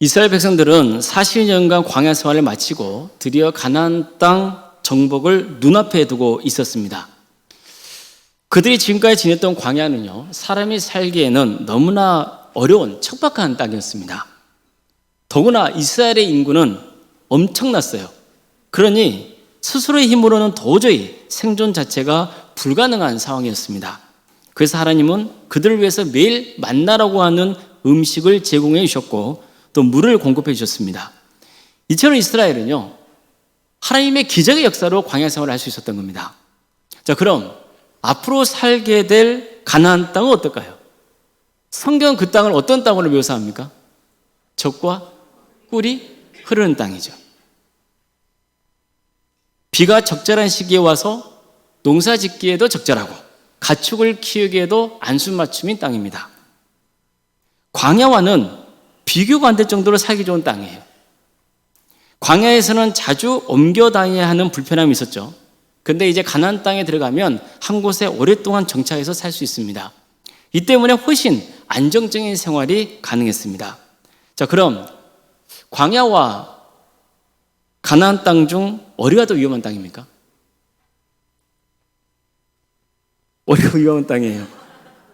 이스라엘 백성들은 40년간 광야 생활을 마치고 드디어 가나안 땅 정복을 눈앞에 두고 있었습니다. 그들이 지금까지 지냈던 광야는요, 사람이 살기에는 너무나 어려운 척박한 땅이었습니다. 더구나 이스라엘의 인구는 엄청났어요. 그러니 스스로의 힘으로는 도저히 생존 자체가 불가능한 상황이었습니다. 그래서 하나님은 그들을 위해서 매일 만나라고 하는 음식을 제공해 주셨고 또 물을 공급해 주셨습니다. 이처럼 이스라엘은요, 하나님의 기적의 역사로 광야 생활을 할 수 있었던 겁니다. 자, 그럼 앞으로 살게 될 가나안 땅은 어떨까요? 성경은 그 땅을 어떤 땅으로 묘사합니까? 적과 꿀이 흐르는 땅이죠. 비가 적절한 시기에 와서 농사 짓기에도 적절하고 가축을 키우기에도 안순맞춤인 땅입니다. 광야와는 비교가 안 될 정도로 살기 좋은 땅이에요. 광야에서는 자주 옮겨 다녀야 하는 불편함이 있었죠. 근데 이제 가나안 땅에 들어가면 한 곳에 오랫동안 정착해서 살 수 있습니다. 이 때문에 훨씬 안정적인 생활이 가능했습니다. 자, 그럼 광야와 가나안 땅 중 어디가 더 위험한 땅입니까? 어디가 위험한 땅이에요?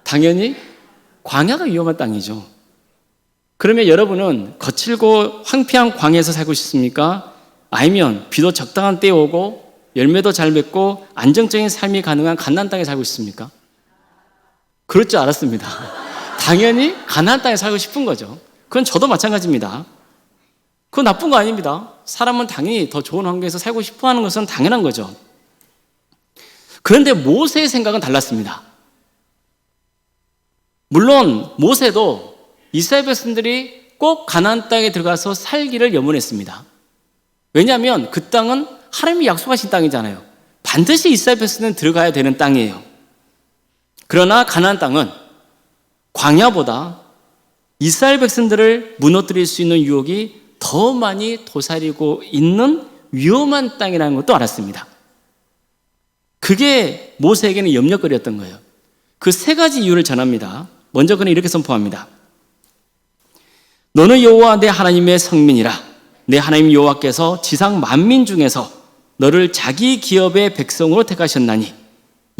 당연히 광야가 위험한 땅이죠. 그러면 여러분은 거칠고 황폐한 광야에서 살고 싶습니까? 아니면 비도 적당한 때에 오고 열매도 잘 맺고 안정적인 삶이 가능한 가나안 땅에 살고 싶습니까? 그럴 줄 알았습니다. 당연히 가나안 땅에 살고 싶은 거죠. 그건 저도 마찬가지입니다. 그건 나쁜 거 아닙니다. 사람은 당연히 더 좋은 환경에서 살고 싶어 하는 것은 당연한 거죠. 그런데 모세의 생각은 달랐습니다. 물론 모세도 이스라엘 백성들이 꼭 가나안 땅에 들어가서 살기를 염원했습니다. 왜냐하면 그 땅은 하나님이 약속하신 땅이잖아요. 반드시 이스라엘 백성은 들어가야 되는 땅이에요. 그러나 가나안 땅은 광야보다 이스라엘 백성들을 무너뜨릴 수 있는 유혹이 더 많이 도사리고 있는 위험한 땅이라는 것도 알았습니다. 그게 모세에게는 염려거리였던 거예요. 그 세 가지 이유를 전합니다. 먼저 그는 이렇게 선포합니다. 너는 여호와 내 하나님의 성민이라. 내 하나님 여호와께서 지상 만민 중에서 너를 자기 기업의 백성으로 택하셨나니.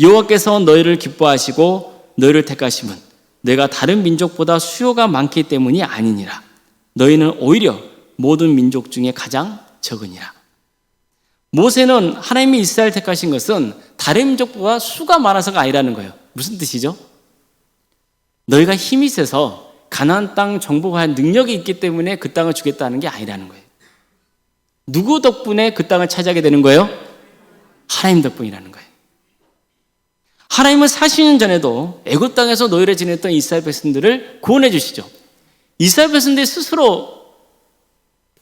여호와께서 너희를 기뻐하시고 너희를 택하심은 내가 다른 민족보다 수요가 많기 때문이 아니니라. 너희는 오히려 모든 민족 중에 가장 적으니라. 모세는 하나님이 이스라엘 택하신 것은 다른 민족보다 수가 많아서가 아니라는 거예요. 무슨 뜻이죠? 너희가 힘이 세서 가나안 땅 정복할 능력이 있기 때문에 그 땅을 주겠다는 게 아니라는 거예요. 누구 덕분에 그 땅을 차지하게 되는 거예요? 하나님 덕분이라는 거예요. 하나님은 40년 전에도 애굽 땅에서 노예를 지냈던 이스라엘 백성들을 구원해 주시죠. 이스라엘 백성들이 스스로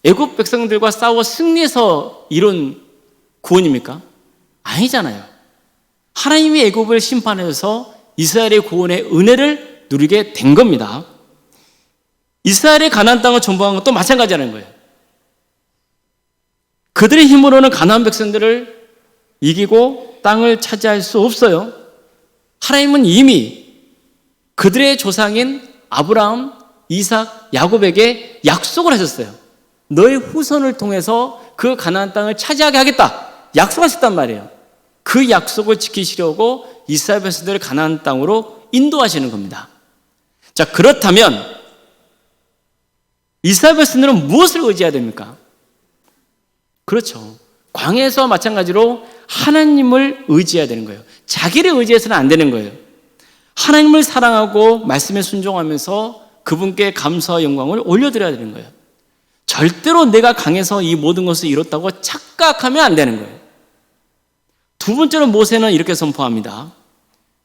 애굽 백성들과 싸워 승리해서 이룬 구원입니까? 아니잖아요. 하나님이 애굽을 심판해서 이스라엘의 구원의 은혜를 누리게 된 겁니다. 이스라엘의 가나안 땅을 정복한 것도 마찬가지라는 거예요. 그들의 힘으로는 가나안 백성들을 이기고 땅을 차지할 수 없어요. 하나님은 이미 그들의 조상인 아브라함, 이삭, 야곱에게 약속을 하셨어요. 너의 후손을 통해서 그 가나안 땅을 차지하게 하겠다. 약속하셨단 말이에요. 그 약속을 지키시려고 이스라엘 백성들을 가나안 땅으로 인도하시는 겁니다. 자, 그렇다면 이스라엘 백성들은 무엇을 의지해야 됩니까? 그렇죠. 광야에서 마찬가지로 하나님을 의지해야 되는 거예요. 자기를 의지해서는 안 되는 거예요. 하나님을 사랑하고 말씀에 순종하면서 그분께 감사와 영광을 올려드려야 되는 거예요. 절대로 내가 강해서 이 모든 것을 이뤘다고 착각하면 안 되는 거예요. 두 번째로 모세는 이렇게 선포합니다.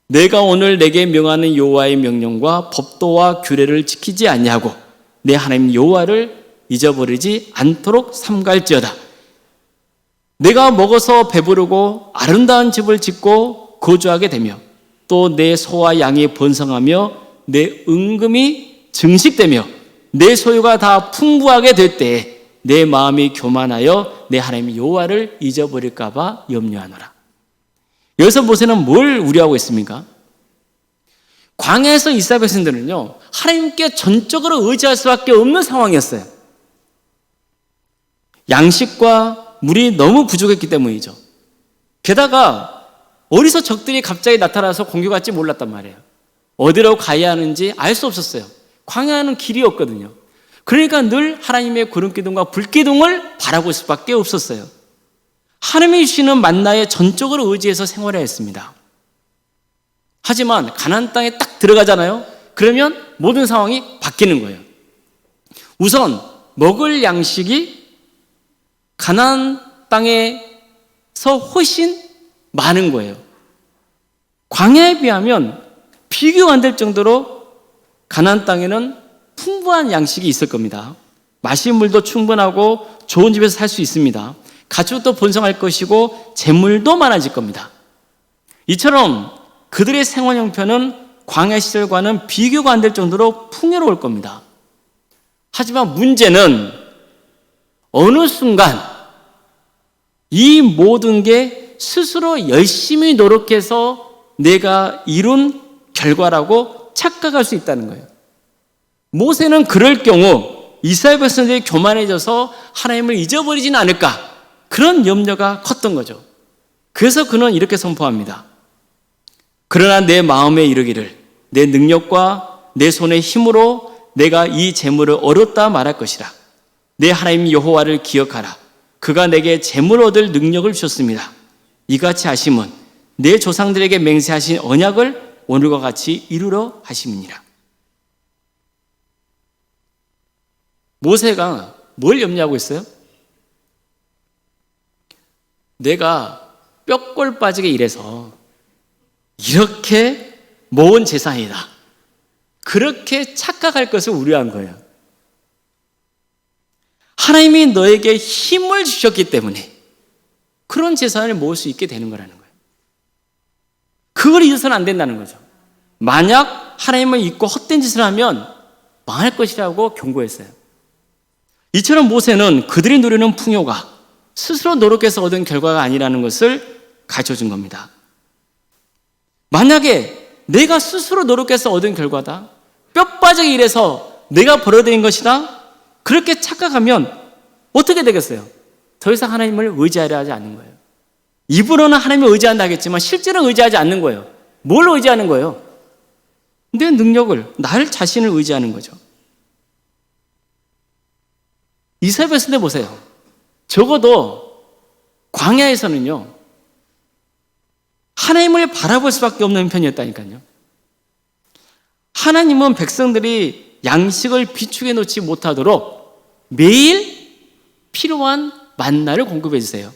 내가 오늘 내게 명하는 여호와의 명령과 법도와 규례를 지키지 아니하고 내 하나님 여호와를 잊어버리지 않도록 삼갈지어다. 내가 먹어서 배부르고 아름다운 집을 짓고 거주하게 되며 또 내 소와 양이 번성하며 내 은금이 증식되며 내 소유가 다 풍부하게 될 때에 내 마음이 교만하여 내 하나님 여호와를 잊어버릴까 봐 염려하노라. 여기서 모세는 뭘 우려하고 있습니까? 광야에서 이스라엘 백성들은요 하나님께 전적으로 의지할 수밖에 없는 상황이었어요. 양식과 물이 너무 부족했기 때문이죠. 게다가 어디서 적들이 갑자기 나타나서 공격할지 몰랐단 말이에요. 어디로 가야 하는지 알 수 없었어요. 광야는 길이 없거든요. 그러니까 늘 하나님의 구름 기둥과 불 기둥을 바라볼 수밖에 없었어요. 하나님이 주시는 만나에 전적으로 의지해서 생활해야 했습니다. 하지만 가나안 땅에 딱 들어가잖아요. 그러면 모든 상황이 바뀌는 거예요. 우선 먹을 양식이 가나안 땅에서 훨씬 많은 거예요. 광야에 비하면 비교가 안 될 정도로 가나안 땅에는 풍부한 양식이 있을 겁니다. 마실 물도 충분하고 좋은 집에서 살 수 있습니다. 가축도 번성할 것이고 재물도 많아질 겁니다. 이처럼 그들의 생활 형편은 광야 시절과는 비교가 안 될 정도로 풍요로울 겁니다. 하지만 문제는 어느 순간 이 모든 게 스스로 열심히 노력해서 내가 이룬 결과라고 착각할 수 있다는 거예요. 모세는 그럴 경우 이스라엘 백성들이 교만해져서 하나님을 잊어버리지는 않을까 그런 염려가 컸던 거죠. 그래서 그는 이렇게 선포합니다. 그러나 내 마음에 이르기를 내 능력과 내 손의 힘으로 내가 이 재물을 얻었다 말할 것이라. 내 하나님 여호와를 기억하라. 그가 내게 재물 얻을 능력을 주셨습니다. 이같이 하심은 내 조상들에게 맹세하신 언약을 오늘과 같이 이루러 하심이니라. 모세가 뭘 염려하고 있어요? 내가 뼈골 빠지게 일해서 이렇게 모은 재산이다. 그렇게 착각할 것을 우려한 거예요. 하나님이 너에게 힘을 주셨기 때문에 그런 재산을 모을 수 있게 되는 거라는 거예요. 그걸 잊어서는 안 된다는 거죠. 만약 하나님을 잊고 헛된 짓을 하면 망할 것이라고 경고했어요. 이처럼 모세는 그들이 누리는 풍요가 스스로 노력해서 얻은 결과가 아니라는 것을 가르쳐 준 겁니다. 만약에 내가 스스로 노력해서 얻은 결과다. 뼈 빠지게 일해서 내가 벌어들인 것이다. 그렇게 착각하면 어떻게 되겠어요? 더 이상 하나님을 의지하려 하지 않는 거예요. 입으로는 하나님을 의지한다 하겠지만 실제로는 의지하지 않는 거예요. 뭘 의지하는 거예요? 내 능력을, 나를 자신을 의지하는 거죠. 이스라엘 백성들 보세요. 적어도 광야에서는요. 하나님을 바라볼 수밖에 없는 편이었다니까요. 하나님은 백성들이 양식을 비축해 놓지 못하도록 매일 필요한 만나를 공급해 주세요.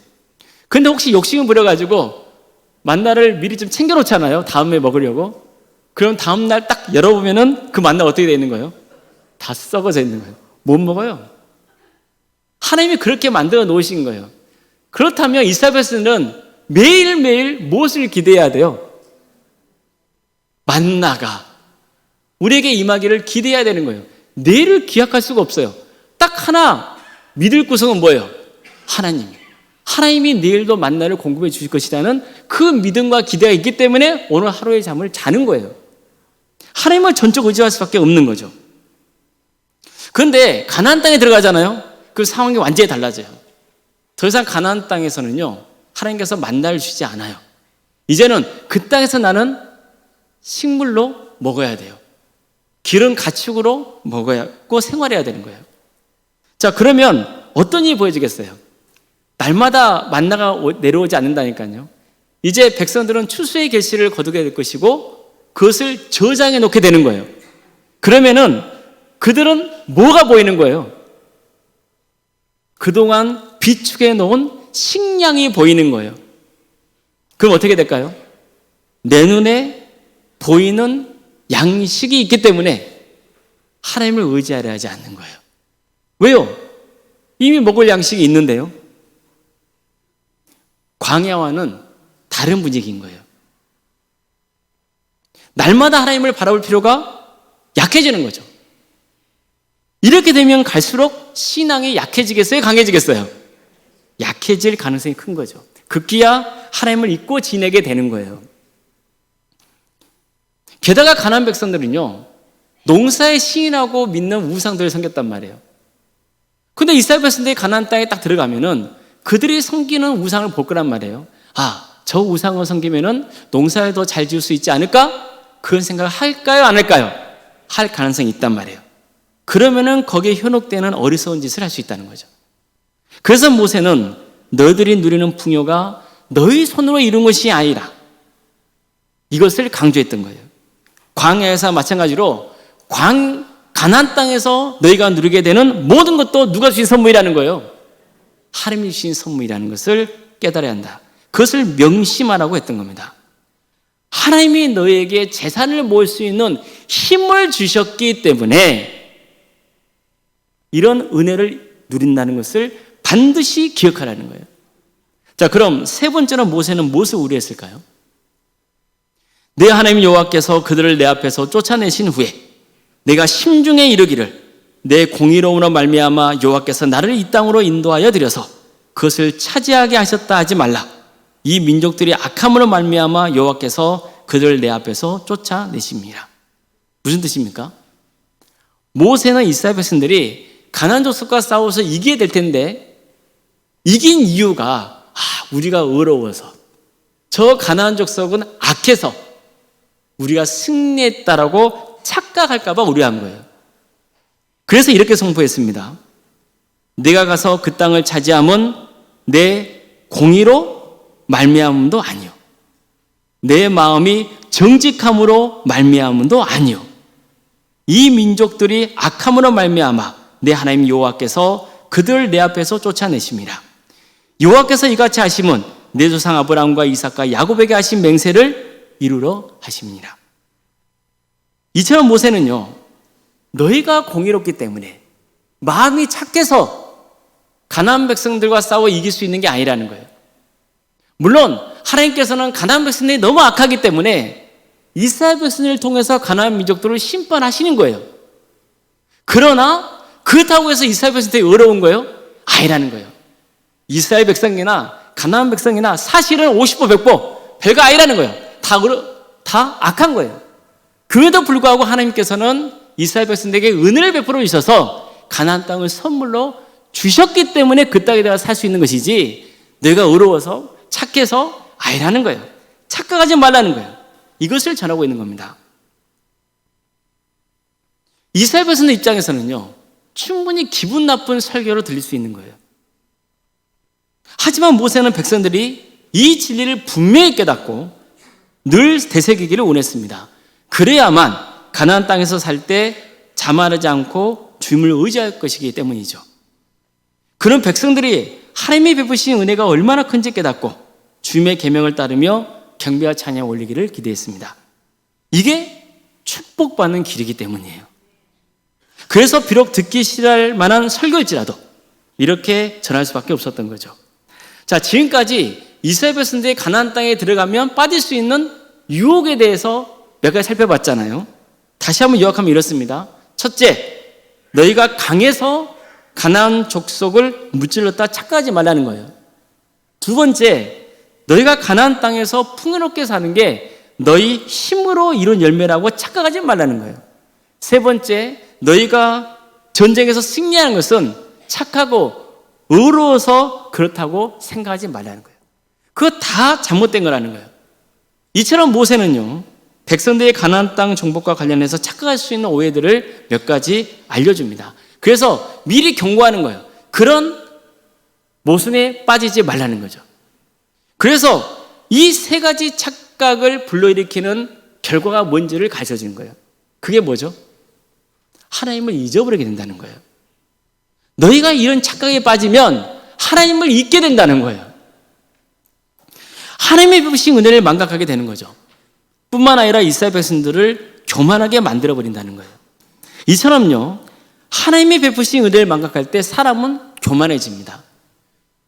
근데 혹시 욕심을 부려가지고 만나를 미리 좀 챙겨 놓잖아요. 다음에 먹으려고. 그럼 다음날 딱 열어보면은 그 만나 어떻게 되는 거예요? 다 썩어져 있는 거예요. 못 먹어요. 하나님이 그렇게 만들어 놓으신 거예요. 그렇다면 이사벨스는 매일매일 무엇을 기대해야 돼요? 만나가 우리에게 임하기를 기대해야 되는 거예요. 내일을 기약할 수가 없어요. 딱 하나 믿을 구성은 뭐예요? 하나님. 하나님이 내일도 만나를 공급해 주실 것이라는 그 믿음과 기대가 있기 때문에 오늘 하루의 잠을 자는 거예요. 하나님을 전적 의지할 수밖에 없는 거죠. 그런데 가나안 땅에 들어가잖아요. 그 상황이 완전히 달라져요. 더 이상 가나안 땅에서는요. 하나님께서 만나를 주지 않아요. 이제는 그 땅에서 나는 식물로 먹어야 돼요. 기름 가축으로 먹어야고 생활해야 되는 거예요. 자, 그러면 어떤 일이 보여지겠어요? 날마다 만나가 내려오지 않는다니까요. 이제 백성들은 추수의 계시를 거두게 될 것이고 그것을 저장해 놓게 되는 거예요. 그러면은 그들은 뭐가 보이는 거예요? 그동안 비축해 놓은 식량이 보이는 거예요. 그럼 어떻게 될까요? 내 눈에 보이는 양식이 있기 때문에 하나님을 의지하려 하지 않는 거예요. 왜요? 이미 먹을 양식이 있는데요. 광야와는 다른 분위기인 거예요. 날마다 하나님을 바라볼 필요가 약해지는 거죠. 이렇게 되면 갈수록 신앙이 약해지겠어요? 강해지겠어요? 약해질 가능성이 큰 거죠. 급기야 하나님을 잊고 지내게 되는 거예요. 게다가 가난 백성들은요, 농사에 시인하고 믿는 우상들을 섬겼단 말이에요. 근데 이스라엘 백성들이 가나안 땅에 딱 들어가면은 그들이 섬기는 우상을 볼 거란 말이에요. 아, 저 우상을 섬기면은 농사를 더잘 지을 수 있지 않을까? 그런 생각을 할까요? 안 할까요? 할 가능성이 있단 말이에요. 그러면은 거기에 현혹되는 어리석은 짓을 할 수 있다는 거죠. 그래서 모세는 너희들이 누리는 풍요가 너희 손으로 이룬 것이 아니라 이것을 강조했던 거예요. 광야에서 마찬가지로 광 가난 땅에서 너희가 누리게 되는 모든 것도 누가 주신 선물이라는 거예요. 하나님이 주신 선물이라는 것을 깨달아야 한다. 그것을 명심하라고 했던 겁니다. 하나님이 너에게 재산을 모을 수 있는 힘을 주셨기 때문에 이런 은혜를 누린다는 것을 반드시 기억하라는 거예요. 자, 그럼 세 번째로 모세는 무엇을 우려했을까요? 내 하나님 여호와께서 그들을 내 앞에서 쫓아내신 후에 내가 심중에 이르기를 내 공의로움으로 말미암아 여호와께서 나를 이 땅으로 인도하여 들여서 그것을 차지하게 하셨다 하지 말라. 이 민족들이 악함으로 말미암아 여호와께서 그들을 내 앞에서 쫓아내십니다. 무슨 뜻입니까? 모세는 이스라엘 백성들이 가나안 족속과 싸워서 이기게 될 텐데 이긴 이유가 아, 우리가 의로워서 저 가나안 족속은 악해서 우리가 승리했다라고 착각할까봐 우려한 거예요. 그래서 이렇게 선포했습니다. 내가 가서 그 땅을 차지함은 내 공의로 말미암음도 아니요. 내 마음이 정직함으로 말미암음도 아니요. 이 민족들이 악함으로 말미암아 내 하나님 여호와께서 그들 내 앞에서 쫓아내십니다. 여호와께서 이같이 하심은 내 조상 아브라함과 이삭과 야곱에게 하신 맹세를 이루러 하십니다. 이처럼 모세는요. 너희가 공의롭기 때문에 마음이 착해서 가나안 백성들과 싸워 이길 수 있는 게 아니라는 거예요. 물론 하나님께서는 가나안 백성들이 너무 악하기 때문에 이스라엘 백성을 통해서 가나안 민족들을 심판하시는 거예요. 그러나 그렇다고 해서 이스라엘 백성들이 어려운 거예요? 아니라는 거예요. 이스라엘 백성이나 가나안 백성이나 사실은 50보 100보 별거 아니라는 거예요. 다, 다 악한 거예요. 그에도 불구하고 하나님께서는 이스라엘 백성들에게 은혜를 베풀어 주셔서 가나안 땅을 선물로 주셨기 때문에 그 땅에 대해 살수 있는 것이지 내가 어려워서 착해서 아니라는 거예요. 착각하지 말라는 거예요. 이것을 전하고 있는 겁니다. 이스라엘 백성의 입장에서는요. 충분히 기분 나쁜 설교로 들릴 수 있는 거예요. 하지만 모세는 백성들이 이 진리를 분명히 깨닫고 늘 되새기기를 원했습니다. 그래야만 가나안 땅에서 살 때 자만하지 않고 주님을 의지할 것이기 때문이죠. 그런 백성들이 하나님이 베푸신 은혜가 얼마나 큰지 깨닫고 주님의 계명을 따르며 경배와 찬양 올리기를 기대했습니다. 이게 축복받는 길이기 때문이에요. 그래서 비록 듣기 싫을 만한 설교일지라도 이렇게 전할 수밖에 없었던 거죠. 자, 지금까지 이스라엘 백성들이 가나안 땅에 들어가면 빠질 수 있는 유혹에 대해서 몇 가지 살펴봤잖아요. 다시 한번 요약하면 이렇습니다. 첫째, 너희가 강해서 가나안 족속을 무찔렀다 착각하지 말라는 거예요. 두 번째, 너희가 가나안 땅에서 풍요롭게 사는 게 너희 힘으로 이룬 열매라고 착각하지 말라는 거예요. 세 번째, 너희가 전쟁에서 승리하는 것은 착하고 의로워서 그렇다고 생각하지 말라는 거예요. 그거 다 잘못된 거라는 거예요. 이처럼 모세는요, 백성들의 가나안 땅 정복과 관련해서 착각할 수 있는 오해들을 몇 가지 알려줍니다. 그래서 미리 경고하는 거예요. 그런 모순에 빠지지 말라는 거죠. 그래서 이 세 가지 착각을 불러일으키는 결과가 뭔지를 가르쳐 주는 거예요. 그게 뭐죠? 하나님을 잊어버리게 된다는 거예요. 너희가 이런 착각에 빠지면 하나님을 잊게 된다는 거예요. 하나님의 베푸신 은혜를 망각하게 되는 거죠. 뿐만 아니라 이스라엘 백성들을 교만하게 만들어 버린다는 거예요. 이처럼요. 하나님이 베푸신 은혜를 망각할 때 사람은 교만해집니다.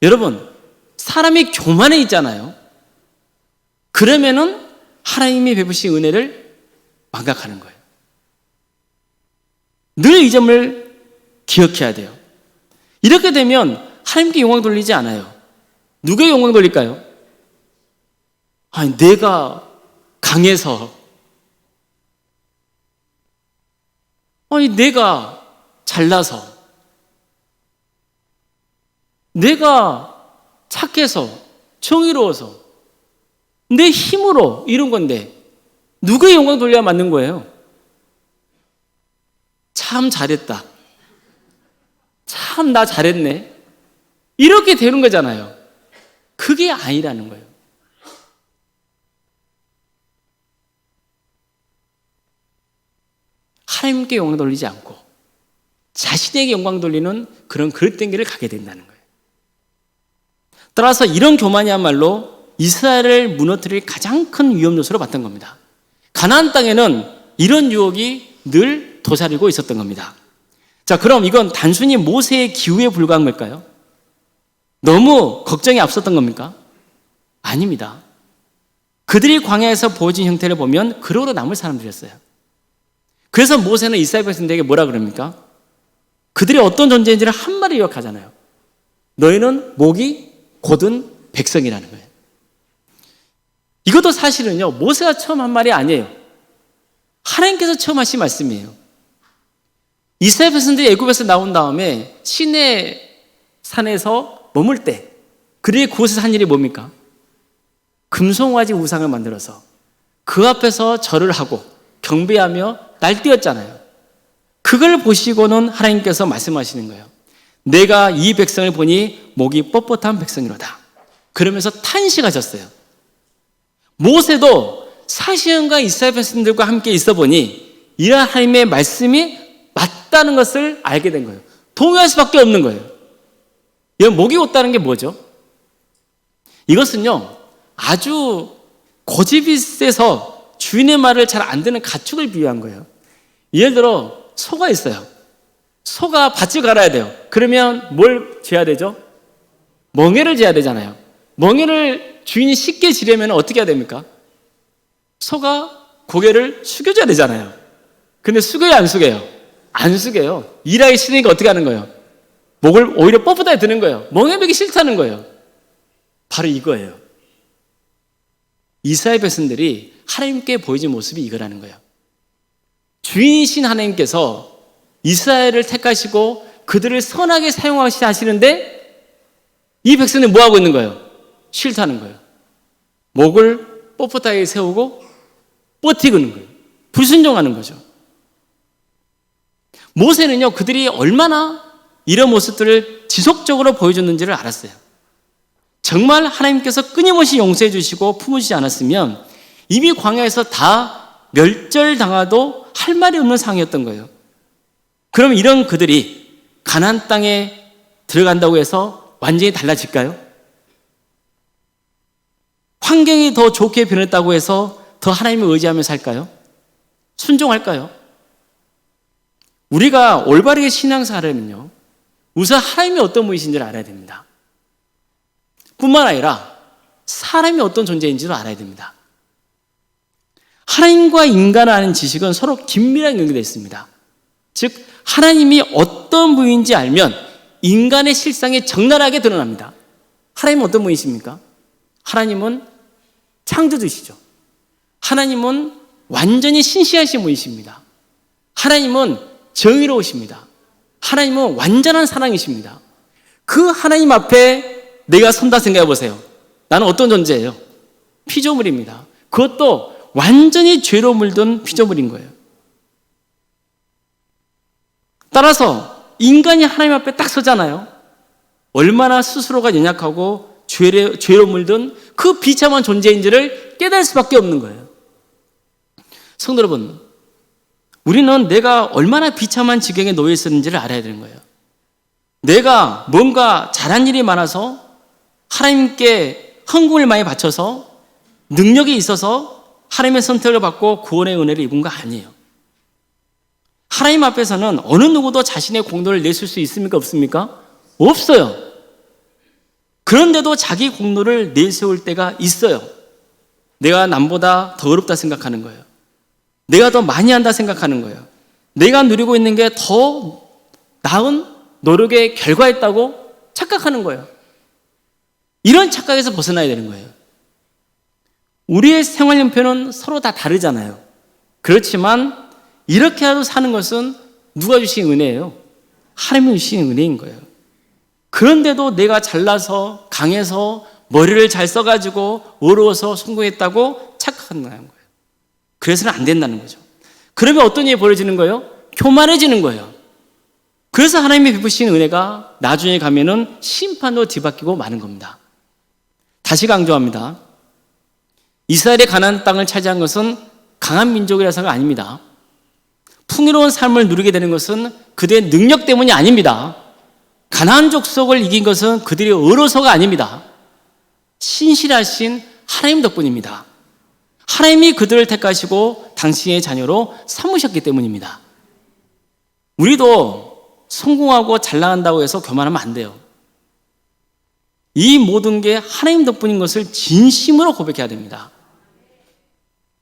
여러분, 사람이 교만해 있잖아요. 그러면은 하나님이 베푸신 은혜를 망각하는 거예요. 늘 이 점을 기억해야 돼요. 이렇게 되면 하나님께 영광 돌리지 않아요. 누구의 영광 돌릴까요? 아니, 내가 강해서. 아니, 내가 잘나서. 내가 착해서 정의로워서 내 힘으로 이룬 건데 누구의 영광 돌려야 맞는 거예요? 참 잘했다. 참 나 잘했네. 이렇게 되는 거잖아요. 그게 아니라는 거예요. 하나님께 영광 돌리지 않고 자신에게 영광 돌리는 그런 그릇된 길을 가게 된다는 거예요. 따라서 이런 교만이야말로 이스라엘을 무너뜨릴 가장 큰 위험 요소로 봤던 겁니다. 가나안 땅에는 이런 유혹이 늘 도사리고 있었던 겁니다. 자, 그럼 이건 단순히 모세의 기후에 불과한 걸까요? 너무 걱정이 앞섰던 겁니까? 아닙니다. 그들이 광야에서 보여진 형태를 보면 그러로 남을 사람들이었어요. 그래서 모세는 이스라엘 백성들에게 뭐라 그럽니까? 그들이 어떤 존재인지를 한 마리 요약하잖아요. 너희는 목이 곧은 백성이라는 거예요. 이것도 사실은요, 모세가 처음 한 말이 아니에요. 하나님께서 처음 하신 말씀이에요. 이스라엘 백성들이 애굽에서 나온 다음에 시내 산에서 머물 때 그들이 그곳에서 한 일이 뭡니까? 금송아지 우상을 만들어서 그 앞에서 절을 하고 경배하며 날뛰었잖아요. 그걸 보시고는 하나님께서 말씀하시는 거예요. 내가 이 백성을 보니 목이 뻣뻣한 백성이로다. 그러면서 탄식하셨어요. 모세도 40년간 이스라엘 백성들과 함께 있어 보니 이러한 하나님의 말씀이 맞다는 것을 알게 된 거예요. 동의할 수밖에 없는 거예요. 이 목이 곧다는 게 뭐죠? 이것은요, 아주 고집이 세서 주인의 말을 잘 안 듣는 가축을 비유한 거예요. 예를 들어, 소가 있어요. 소가 밭을 갈아야 돼요. 그러면 뭘 재야 되죠? 멍에를 재야 되잖아요. 멍에를 주인이 쉽게 지려면 어떻게 해야 됩니까? 소가 고개를 숙여줘야 되잖아요. 근데 숙여요, 안 숙여요? 안 숙여요. 일하기 싫으니까 어떻게 하는 거예요? 목을 오히려 뻣뻣하게 드는 거예요. 멍해매기 싫다는 거예요. 바로 이거예요. 이스라엘 백성들이 하나님께 보여준 모습이 이거라는 거예요. 주인이신 하나님께서 이스라엘을 택하시고 그들을 선하게 사용하시는데 이 백성은 뭐 하고 있는 거예요? 싫다는 거예요. 목을 뻣뻣하게 세우고 버티는 거예요. 불순종하는 거죠. 모세는요, 그들이 얼마나 이런 모습들을 지속적으로 보여줬는지를 알았어요. 정말 하나님께서 끊임없이 용서해 주시고 품으시지 않았으면 이미 광야에서 다 멸절당하도 할 말이 없는 상황이었던 거예요. 그럼 이런 그들이 가나안 땅에 들어간다고 해서 완전히 달라질까요? 환경이 더 좋게 변했다고 해서 더 하나님을 의지하며 살까요? 순종할까요? 우리가 올바르게 신앙생활하면요. 우선 하나님이 어떤 분이신지를 알아야 됩니다. 뿐만 아니라 사람이 어떤 존재인지도 알아야 됩니다. 하나님과 인간을 아는 지식은 서로 긴밀하게 연결되어 있습니다. 즉, 하나님이 어떤 분인지 알면 인간의 실상이 적나라하게 드러납니다. 하나님은 어떤 분이십니까? 하나님은 창조주시죠. 하나님은 완전히 신시하신 분이십니다. 하나님은 정의로우십니다. 하나님은 완전한 사랑이십니다. 그 하나님 앞에 내가 선다 생각해 보세요. 나는 어떤 존재예요? 피조물입니다. 그것도 완전히 죄로 물든 피조물인 거예요. 따라서 인간이 하나님 앞에 딱 서잖아요. 얼마나 스스로가 연약하고 죄로, 죄로 물든 그 비참한 존재인지를 깨달을 수밖에 없는 거예요. 성도 여러분, 우리는 내가 얼마나 비참한 지경에 놓여 있었는지를 알아야 되는 거예요. 내가 뭔가 잘한 일이 많아서 하나님께 헌금을 많이 바쳐서 능력이 있어서 하나님의 선택을 받고 구원의 은혜를 입은 거 아니에요. 하나님 앞에서는 어느 누구도 자신의 공로를 내실 수 있습니까? 없습니까? 없어요. 그런데도 자기 공로를 내세울 때가 있어요. 내가 남보다 더 어렵다 생각하는 거예요. 내가 더 많이 한다 생각하는 거예요. 내가 누리고 있는 게 더 나은 노력의 결과였다고 착각하는 거예요. 이런 착각에서 벗어나야 되는 거예요. 우리의 생활 형편은 서로 다 다르잖아요. 그렇지만 이렇게라도 사는 것은 누가 주신 은혜예요? 하나님이 주신 은혜인 거예요. 그런데도 내가 잘나서 강해서 머리를 잘 써가지고 어려워서 성공했다고 착각하는 거예요. 그래서는 안 된다는 거죠. 그러면 어떤 일이 벌어지는 거예요? 교만해지는 거예요. 그래서 하나님이 베푸신 은혜가 나중에 가면은 심판으로 뒤바뀌고 마는 겁니다. 다시 강조합니다. 이스라엘의 가나안 땅을 차지한 것은 강한 민족이라서가 아닙니다. 풍요로운 삶을 누리게 되는 것은 그들의 능력 때문이 아닙니다. 가나안 족속을 이긴 것은 그들이 어려서가 아닙니다. 신실하신 하나님 덕분입니다. 하나님이 그들을 택하시고 당신의 자녀로 삼으셨기 때문입니다. 우리도 성공하고 잘 나간다고 해서 교만하면 안 돼요. 이 모든 게 하나님 덕분인 것을 진심으로 고백해야 됩니다.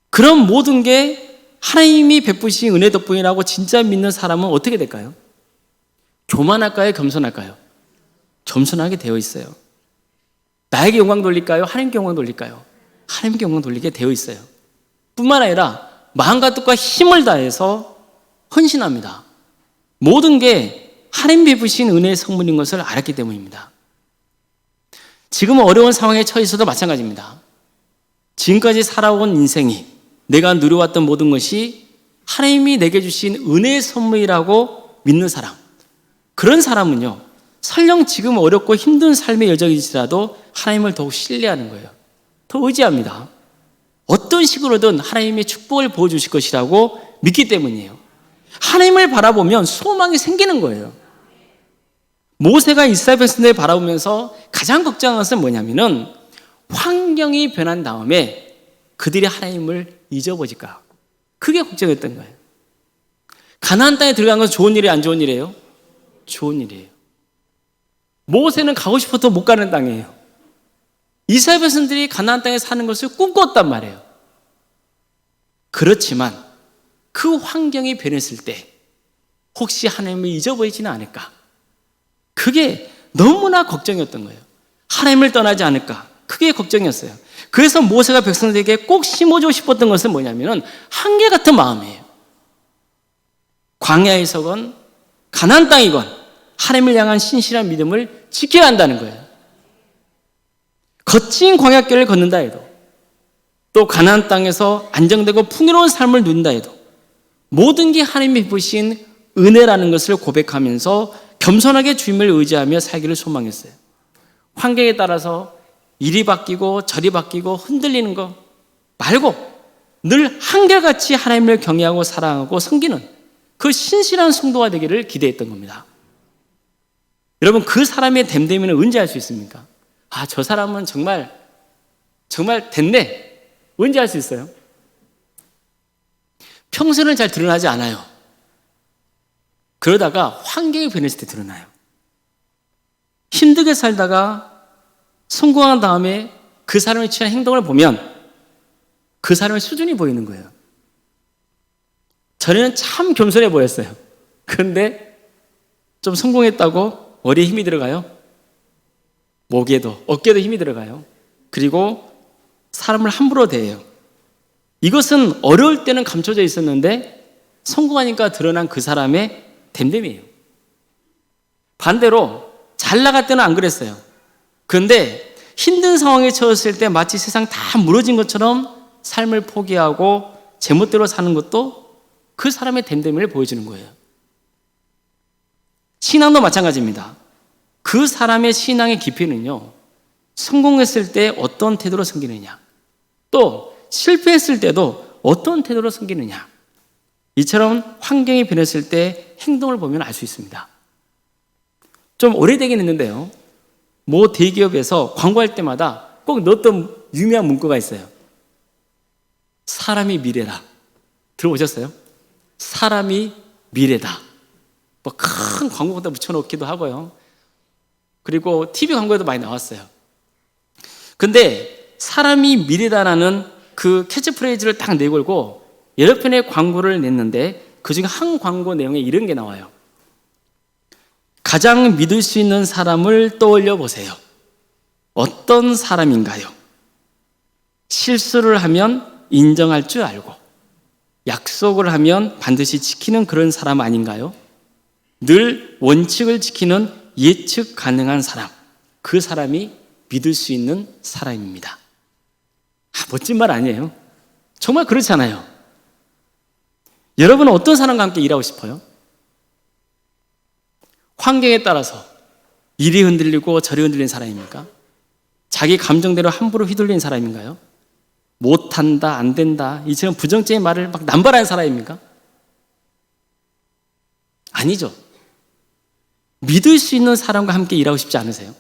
그런 모든 게 하나님이 베푸신 은혜 덕분이라고 진짜 믿는 사람은 어떻게 될까요? 교만할까요? 겸손할까요? 겸손하게 되어 있어요. 나에게 영광 돌릴까요? 하나님께 영광 돌릴까요? 하나님께 영광 돌리게 되어 있어요. 뿐만 아니라 마음과 뜻과 힘을 다해서 헌신합니다. 모든 게 하나님 베푸신 은혜의 성물인 것을 알았기 때문입니다. 지금 어려운 상황에 처해 있어도 마찬가지입니다. 지금까지 살아온 인생이 내가 누려왔던 모든 것이 하나님이 내게 주신 은혜의 선물이라고 믿는 사람. 그런 사람은요, 설령 지금 어렵고 힘든 삶의 여정이지라도 하나님을 더욱 신뢰하는 거예요. 더 의지합니다. 어떤 식으로든 하나님의 축복을 보여주실 것이라고 믿기 때문이에요. 하나님을 바라보면 소망이 생기는 거예요. 모세가 이스라엘 백성들을 바라보면서 가장 걱정한 것은 뭐냐면은 환경이 변한 다음에 그들이 하나님을 잊어버릴까. 그게 걱정했던 거예요. 가나안 땅에 들어간 건 좋은 일이에요, 안 좋은 일이에요? 좋은 일이에요. 모세는 가고 싶어도 못 가는 땅이에요. 이스라엘 백성들이 가나안 땅에 사는 것을 꿈꿨단 말이에요. 그렇지만 그 환경이 변했을 때 혹시 하나님을 잊어버리지는 않을까? 그게 너무나 걱정이었던 거예요. 하나님을 떠나지 않을까? 그게 걱정이었어요. 그래서 모세가 백성들에게 꼭 심어주고 싶었던 것은 뭐냐면은 한계 같은 마음이에요. 광야에서건 가난 땅이건 하나님을 향한 신실한 믿음을 지켜야 한다는 거예요. 거친 광야길을 걷는다 해도 또 가나안 땅에서 안정되고 풍요로운 삶을 누린다 해도 모든 게 하나님이 부신 은혜라는 것을 고백하면서 겸손하게 주님을 의지하며 살기를 소망했어요. 환경에 따라서 일이 바뀌고 절이 바뀌고 흔들리는 거 말고 늘 한결같이 하나님을 경외하고 사랑하고 섬기는 그 신실한 성도가 되기를 기대했던 겁니다. 여러분 그 사람의 됨됨이는 언제 알수 있습니까? 아, 저 사람은 정말 정말 됐네. 언제 알수 있어요? 평소는 잘 드러나지 않아요. 그러다가 환경이 변했을 때 드러나요. 힘들게 살다가 성공한 다음에 그 사람이 취한 행동을 보면 그 사람의 수준이 보이는 거예요. 전에는 참 겸손해 보였어요. 그런데 좀 성공했다고 머리에 힘이 들어가요. 목에도, 어깨도 힘이 들어가요. 그리고 사람을 함부로 대해요. 이것은 어려울 때는 감춰져 있었는데 성공하니까 드러난 그 사람의 됨됨이에요. 반대로 잘 나갈 때는 안 그랬어요. 그런데 힘든 상황에 처했을 때 마치 세상 다 무너진 것처럼 삶을 포기하고 제멋대로 사는 것도 그 사람의 됨됨이를 보여주는 거예요. 신앙도 마찬가지입니다. 그 사람의 신앙의 깊이는요, 성공했을 때 어떤 태도로 섬기느냐, 또 실패했을 때도 어떤 태도로 섬기느냐, 이처럼 환경이 변했을 때 행동을 보면 알 수 있습니다. 좀 오래되긴 했는데요. 모 대기업에서 광고할 때마다 꼭 넣었던 유명한 문구가 있어요. 사람이 미래다. 들어보셨어요? 사람이 미래다. 뭐 큰 광고보다 붙여놓기도 하고요. 그리고 TV 광고에도 많이 나왔어요. 근데 사람이 미래다라는 그 캐치프레이즈를 딱 내걸고 여러 편의 광고를 냈는데 그 중에 한 광고 내용에 이런 게 나와요. 가장 믿을 수 있는 사람을 떠올려 보세요. 어떤 사람인가요? 실수를 하면 인정할 줄 알고 약속을 하면 반드시 지키는 그런 사람 아닌가요? 늘 원칙을 지키는 예측 가능한 사람, 그 사람이 믿을 수 있는 사람입니다. 아, 멋진 말 아니에요? 정말 그렇잖아요. 여러분은 어떤 사람과 함께 일하고 싶어요? 환경에 따라서 이리 흔들리고 저리 흔들리는 사람입니까? 자기 감정대로 함부로 휘둘리는 사람인가요? 못한다, 안 된다, 이처럼 부정적인 말을 막 남발하는 사람입니까? 아니죠. 믿을 수 있는 사람과 함께 일하고 싶지 않으세요?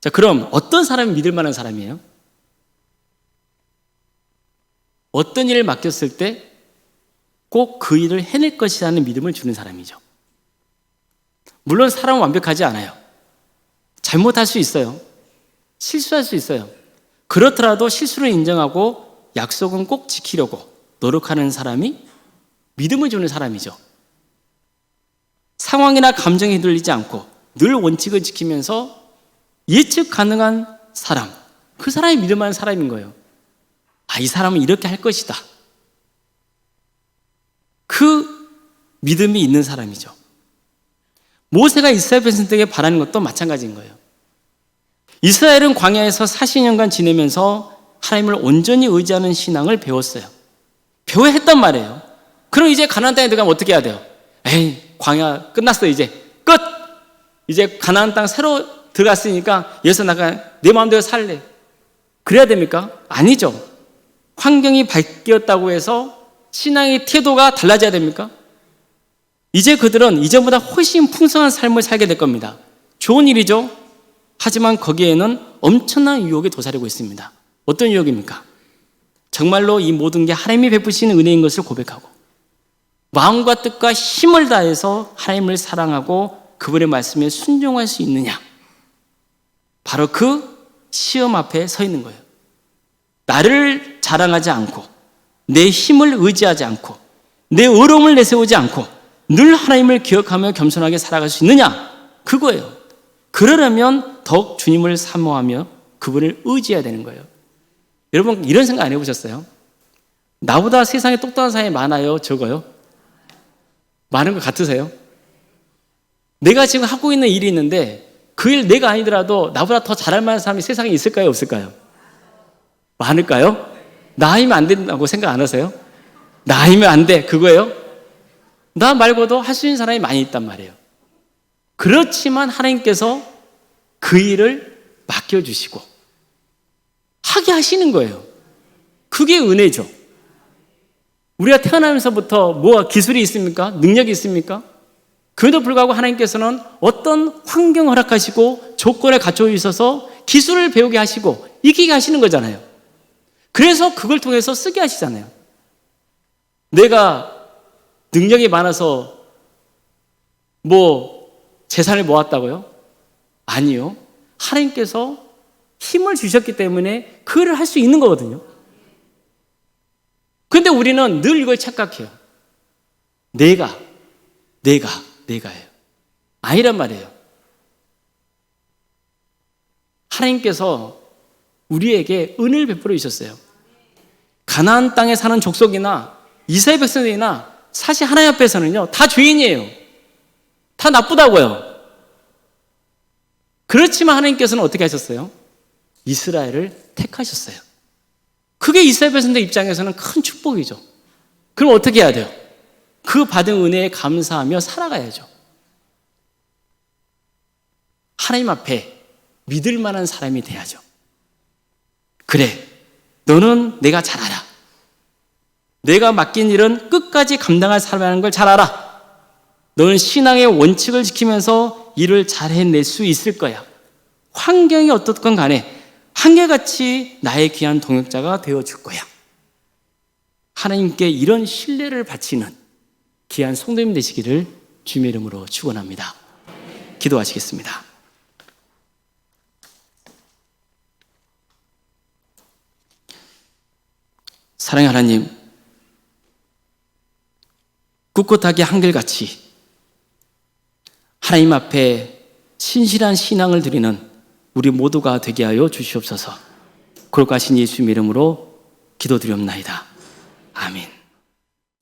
자, 그럼 어떤 사람이 믿을 만한 사람이에요? 어떤 일을 맡겼을 때 꼭 그 일을 해낼 것이라는 믿음을 주는 사람이죠. 물론 사람은 완벽하지 않아요. 잘못할 수 있어요. 실수할 수 있어요. 그렇더라도 실수를 인정하고 약속은 꼭 지키려고 노력하는 사람이 믿음을 주는 사람이죠. 상황이나 감정에 흔들리지 않고 늘 원칙을 지키면서 예측 가능한 사람, 그 사람이 만한 사람인 거예요. 아, 이 사람은 이렇게 할 것이다. 그 믿음이 있는 사람이죠. 모세가 이스라엘 백성들에게 바라는 것도 마찬가지인 거예요. 이스라엘은 광야에서 40년간 지내면서 하나님을 온전히 의지하는 신앙을 배웠어요. 배워야 했단 말이에요. 그럼 이제 가나안 땅에 들어가면 어떻게 해야 돼요? 에이, 광야 끝났어 이제 끝. 이제 가나안 땅 새로 들어갔으니까 여기서 나가 내 마음대로 살래. 그래야 됩니까? 아니죠. 환경이 바뀌었다고 해서 신앙의 태도가 달라져야 됩니까? 이제 그들은 이전보다 훨씬 풍성한 삶을 살게 될 겁니다. 좋은 일이죠. 하지만 거기에는 엄청난 유혹에 도사리고 있습니다. 어떤 유혹입니까? 정말로 이 모든 게 하나님이 베푸시는 은혜인 것을 고백하고 마음과 뜻과 힘을 다해서 하나님을 사랑하고 그분의 말씀에 순종할 수 있느냐? 바로 그 시험 앞에 서 있는 거예요. 나를 자랑하지 않고 내 힘을 의지하지 않고 내 의로움을 내세우지 않고 늘 하나님을 기억하며 겸손하게 살아갈 수 있느냐? 그거예요. 그러려면 더욱 주님을 사모하며 그분을 의지해야 되는 거예요. 여러분 이런 생각 안 해보셨어요? 나보다 세상에 똑똑한 사람이 많아요? 적어요? 많은 것 같으세요? 내가 지금 하고 있는 일이 있는데 그 일 내가 아니더라도 나보다 더 잘할 만한 사람이 세상에 있을까요? 없을까요? 많을까요? 나이면 안 된다고 생각 안 하세요? 나이면 안 돼. 그거예요? 나 말고도 할 수 있는 사람이 많이 있단 말이에요. 그렇지만 하나님께서 그 일을 맡겨주시고 하게 하시는 거예요. 그게 은혜죠. 우리가 태어나면서부터 뭐가 기술이 있습니까? 능력이 있습니까? 그에도 불구하고 하나님께서는 어떤 환경 허락하시고 조건에 갖춰 있어서 기술을 배우게 하시고 익히게 하시는 거잖아요. 그래서 그걸 통해서 쓰게 하시잖아요. 내가 능력이 많아서 뭐 재산을 모았다고요? 아니요. 하나님께서 힘을 주셨기 때문에 그 일을 할수 있는 거거든요. 근데 우리는 늘 이걸 착각해요. 내가, 내가, 내가예요. 아니란 말이에요. 하나님께서 우리에게 은혜를 베풀어 주셨어요. 가나안 땅에 사는 족속이나 이스라엘 백성들이나 사실 하나님 앞에서는요 다 죄인이에요. 다 나쁘다고요. 그렇지만 하나님께서는 어떻게 하셨어요? 이스라엘을 택하셨어요. 그게 이스라엘 백성들 입장에서는 큰 축복이죠. 그럼 어떻게 해야 돼요? 그 받은 은혜에 감사하며 살아가야죠. 하나님 앞에 믿을 만한 사람이 돼야죠. 그래, 너는 내가 잘 알아. 내가 맡긴 일은 끝까지 감당할 사람이라는 걸 잘 알아. 너는 신앙의 원칙을 지키면서 일을 잘 해낼 수 있을 거야. 환경이 어떻건 간에 한결같이 나의 귀한 동역자가 되어 줄 거야. 하나님께 이런 신뢰를 바치는 귀한 성도님 되시기를 주님의 이름으로 축원합니다. 기도하시겠습니다. 사랑의 하나님, 꿋꿋하게 한결같이 하나님 앞에 신실한 신앙을 드리는 우리 모두가 되게 하여 주시옵소서. 그렇게 하신 예수님 이름으로 기도드리옵나이다. 아멘.